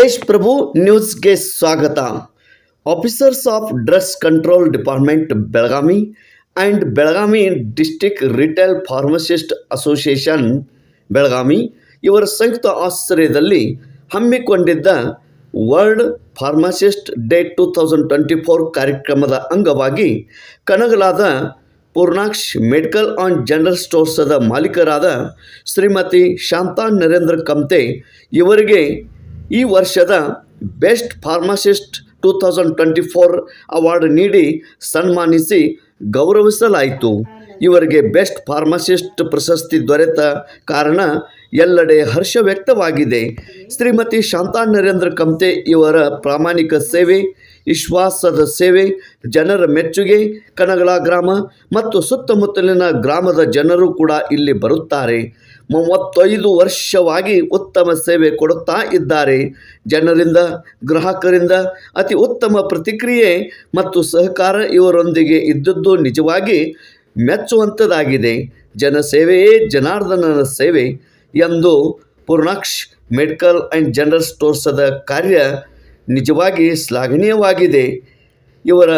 ತೇಜ್ ಪ್ರಭು ನ್ಯೂಸ್ಗೆ ಸ್ವಾಗತ. Officers of drugs control department, Belagavi and Belagavi district retail pharmacist association, Belagavi ಇವರ ಸಂಯುಕ್ತ ಆಶ್ರಯದಲ್ಲಿ ಹಮ್ಮಿಕೊಂಡಿದ್ದ world pharmacist day two thousand twenty four ಕಾರ್ಯಕ್ರಮದ ಅಂಗವಾಗಿ ಕನಗಲಾದ ಪೂರ್ಣಾಕ್ಷ್ ಮೆಡಿಕಲ್ ಆ್ಯಂಡ್ ಜನರಲ್ ಸ್ಟೋರ್ಸದ ಮಾಲೀಕರಾದ ಶ್ರೀಮತಿ ಶಾಂತಾ ನರೇಂದ್ರ ಕಮ್ತೆ ಇವರಿಗೆ ಈ ವರ್ಷದ best pharmacist two thousand twenty four award ನೀಡಿ ಸನ್ಮಾನಿಸಿ ಗೌರವಿಸಲಾಯಿತು. ಇವರಿಗೆ ಬೆಸ್ಟ್ ಫಾರ್ಮಸಿಸ್ಟ್ ಪ್ರಶಸ್ತಿ ದೊರೆತ ಕಾರಣ ಎಲ್ಲೆಡೆ ಹರ್ಷ ವ್ಯಕ್ತವಾಗಿದೆ. ಶ್ರೀಮತಿ ಶಾಂತಾ ನರೇಂದ್ರ ಕಮ್ತೆ ಇವರ ಪ್ರಾಮಾಣಿಕ ಸೇವೆ ವಿಶ್ವಾಸದ ಸೇವೆ, ಜನರ ಮೆಚ್ಚುಗೆ ಕನಗಳ ಗ್ರಾಮ ಮತ್ತು ಸುತ್ತಮುತ್ತಲಿನ ಗ್ರಾಮದ ಜನರು ಕೂಡ ಇಲ್ಲಿ ಬರುತ್ತಾರೆ. ಮೂವತ್ತೈದು ವರ್ಷವಾಗಿ ಉತ್ತಮ ಸೇವೆ ಕೊಡುತ್ತಾ ಇದ್ದಾರೆ. ಜನರಿಂದ, ಗ್ರಾಹಕರಿಂದ ಅತಿ ಉತ್ತಮ ಪ್ರತಿಕ್ರಿಯೆ ಮತ್ತು ಸಹಕಾರ ಇವರೊಂದಿಗೆ ಇದ್ದದ್ದು ನಿಜವಾಗಿ ಮೆಚ್ಚುವಂಥದ್ದಾಗಿದೆ ಜನಸೇವೆಯೇ ಜನಾರ್ದನನ ಸೇವೆ ಎಂದು ಪೂರ್ಣಾಕ್ಷ್ ಮೆಡಿಕಲ್ ಆ್ಯಂಡ್ ಜನರಲ್ ಸ್ಟೋರ್ಸದ ಕಾರ್ಯ ನಿಜವಾಗಿ ಶ್ಲಾಘನೀಯವಾಗಿದೆ. ಇವರ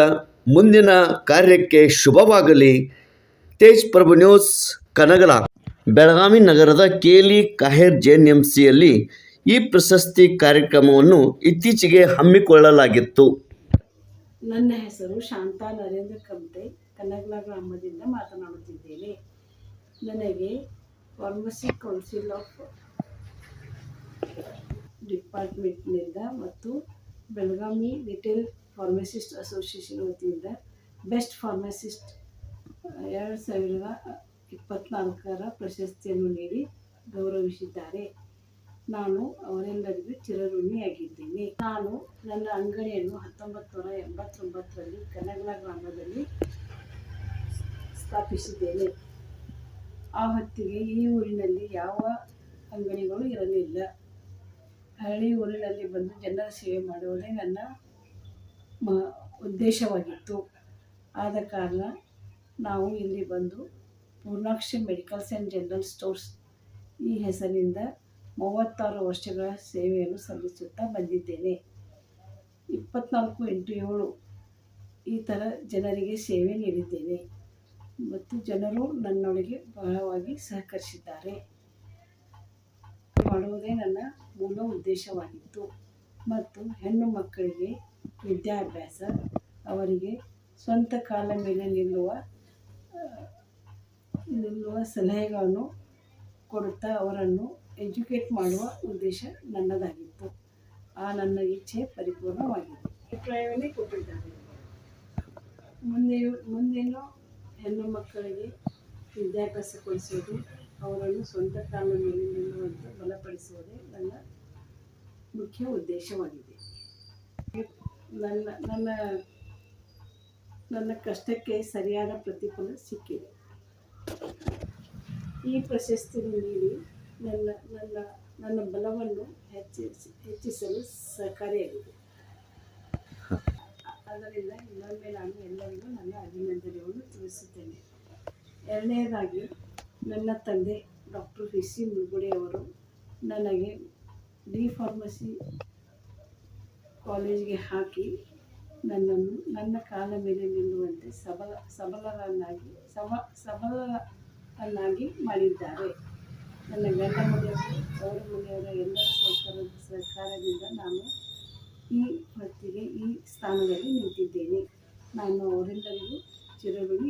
ಮುಂದಿನ ಕಾರ್ಯಕ್ಕೆ ಶುಭವಾಗಲಿ. ತೇಜ್ ಪ್ರಭು ನ್ಯೂಸ್, ಕನಗಲ. ಬೆಳಗಾವಿ ನಗರದ ಕೇಲಿ ಕಾಹೇರ್ ಜೆನ್ ಎಂ ಸಿಯಲ್ಲಿ ಈ ಪ್ರಶಸ್ತಿ ಕಾರ್ಯಕ್ರಮವನ್ನು ಇತ್ತೀಚೆಗೆ ಹಮ್ಮಿಕೊಳ್ಳಲಾಗಿತ್ತು. ನನ್ನ ಹೆಸರು ಶಾಂತಾ ನರೇಂದ್ರ ಕಮ್ತೆ ಕನಗಲ ಗ್ರಾಮದಿಂದ ಮಾತನಾಡುತ್ತಿದ್ದೇನೆ. ನನಗೆ ಫಾರ್ಮಸಿ ಕೌನ್ಸಿಲ್ ಆಫ್ ಡಿಪಾರ್ಟ್ಮೆಂಟ್ನಿಂದ ಮತ್ತು ಬೆಳಗಾವಿ ರಿಟೇಲ್ ಫಾರ್ಮಸಿಸ್ಟ್ ಅಸೋಸಿಯೇಷನ್ ವತಿಯಿಂದ ಬೆಸ್ಟ್ ಫಾರ್ಮಸಿಸ್ಟ್, ಎರಡು ಸಾವಿರದ ಇಪ್ಪತ್ನಾಲ್ಕರ ಪ್ರಶಸ್ತಿಯನ್ನು ನೀಡಿ ಗೌರವಿಸಿದ್ದಾರೆ. ನಾನು ಅವರೆಲ್ಲರಿಗೂ ಚಿರಋಣಿಯಾಗಿದ್ದೇನೆ ನಾನು ನನ್ನ ಅಂಗಡಿಯನ್ನು ಹತ್ತೊಂಬತ್ತು ನೂರ ಎಂಬತ್ತೊಂಬತ್ತರಲ್ಲಿ ಕನಗಲ ಗ್ರಾಮದಲ್ಲಿ ಸ್ಥಾಪಿಸಿದ್ದೇನೆ. ಆ ಹೊತ್ತಿಗೆ ಈ ಊರಿನಲ್ಲಿ ಯಾವ ಅಂಗಡಿಗಳು ಇರಲಿಲ್ಲ. ಹಳ್ಳಿ ಊರಿನಲ್ಲಿ ಬಂದು ಜನರ ಸೇವೆ ಮಾಡುವುದೇ ನನ್ನ ಮ, ಉದ್ದೇಶವಾಗಿತ್ತು. ಆದ ಕಾರಣ ನಾವು ಇಲ್ಲಿ ಬಂದು Purnakshi medicals and general stores ಈ ಹೆಸರಿಂದ ಮೂವತ್ತಾರು ವರ್ಷಗಳ ಸೇವೆಯನ್ನು ಸಲ್ಲಿಸುತ್ತಾ ಬಂದಿದ್ದೇನೆ. ಇಪ್ಪತ್ನಾಲ್ಕು ಎಂಟು ಏಳು ಈ ಥರ ಜನರಿಗೆ ಸೇವೆ ನೀಡಿದ್ದೇನೆ. ಮತ್ತು ಜನರು ನನ್ನೊಳಗೆ ಬಹಳವಾಗಿ ಸಹಕರಿಸಿದ್ದಾರೆ. ಮಾಡುವುದೇ ನನ್ನ ಮೂಲ ಉದ್ದೇಶವಾಗಿತ್ತು. ಮತ್ತು ಹೆಣ್ಣು ಮಕ್ಕಳಿಗೆ ವಿದ್ಯಾಭ್ಯಾಸ ಅವರಿಗೆ ಸ್ವಂತ ಕಾಲ ಮೇಲೆ ನಿಲ್ಲುವ ನಿಲ್ಲುವ ಸಲಹೆಗಳನ್ನು ಕೊಡುತ್ತಾ ಅವರನ್ನು ಎಜುಕೇಟ್ ಮಾಡುವ ಉದ್ದೇಶ ನನ್ನದಾಗಿತ್ತು. ಆ ನನ್ನ ಇಚ್ಛೆ ಪರಿಪೂರ್ಣವಾಗಿದೆ. ಅಭಿಪ್ರಾಯವನ್ನೇ ಕೊಟ್ಟಿದ್ದಾರೆ. ಮುಂದೆಯೂ ಮುಂದೇನು ಹೆಣ್ಣು ಮಕ್ಕಳಿಗೆ ವಿದ್ಯಾಭ್ಯಾಸ ಕೊಡಿಸುವುದು ಅವರನ್ನು ಸ್ವಂತ ಕಾಲ ಮೇಲೆ ನಿಲ್ಲುವಂತೆ ಬಲಪಡಿಸುವುದೇ ನನ್ನ ಮುಖ್ಯ ಉದ್ದೇಶವಾಗಿದೆ. ನನ್ನ ನನ್ನ ನನ್ನ ಕಷ್ಟಕ್ಕೆ ಸರಿಯಾದ ಪ್ರತಿಫಲ ಸಿಕ್ಕಿದೆ. ಈ ಪ್ರಶಸ್ತಿಯನ್ನು ನೀಡಿ ನನ್ನ ನನ್ನ ನನ್ನ ಬಲವನ್ನು ಹೆಚ್ಚಿಸಿ ಹೆಚ್ಚಿಸಲು ಸಹಕಾರಿಯಾಗಿದೆ ಅದರಿಂದ ಇನ್ನೊಮ್ಮೆ ನಾನು ಎಲ್ಲರಿಗೂ ನನ್ನ ಅಭಿನಂದನೆಯನ್ನು ತಿಳಿಸುತ್ತೇನೆ. ಎರಡನೇದಾಗಿ ನನ್ನ ತಂದೆ ಡಾಕ್ಟರ್ ಎಸ್ ಸಿ ಅವರು ನನಗೆ ಡಿ ಫಾರ್ಮಸಿ ಕಾಲೇಜಿಗೆ ಹಾಕಿ ನನ್ನನ್ನು, ನನ್ನ ಕಾಲ ಮೇಲೆ ನಿಲ್ಲುವಂತೆ ಸಬಲ, ಸಬಲರನ್ನಾಗಿ, ಸಬ, ಸಬಲರನ್ನಾಗಿ ಮಾಡಿದ್ದಾರೆ. ನನ್ನ ಗಂಡ ಮನೆಯವರು ಅವರ ಮನೆಯವರ ಎಲ್ಲರ ಸರ್ಕಾರದ ಸರ್ಕಾರದಿಂದ ನಾನು ಈ ಹೊತ್ತಿಗೆ ಈ ಸ್ಥಾನದಲ್ಲಿ ನಿಂತಿದ್ದೇನೆ. ನಾನು ಅವರೆಲ್ಲರಿಗೂ ಚಿರಋಣಿ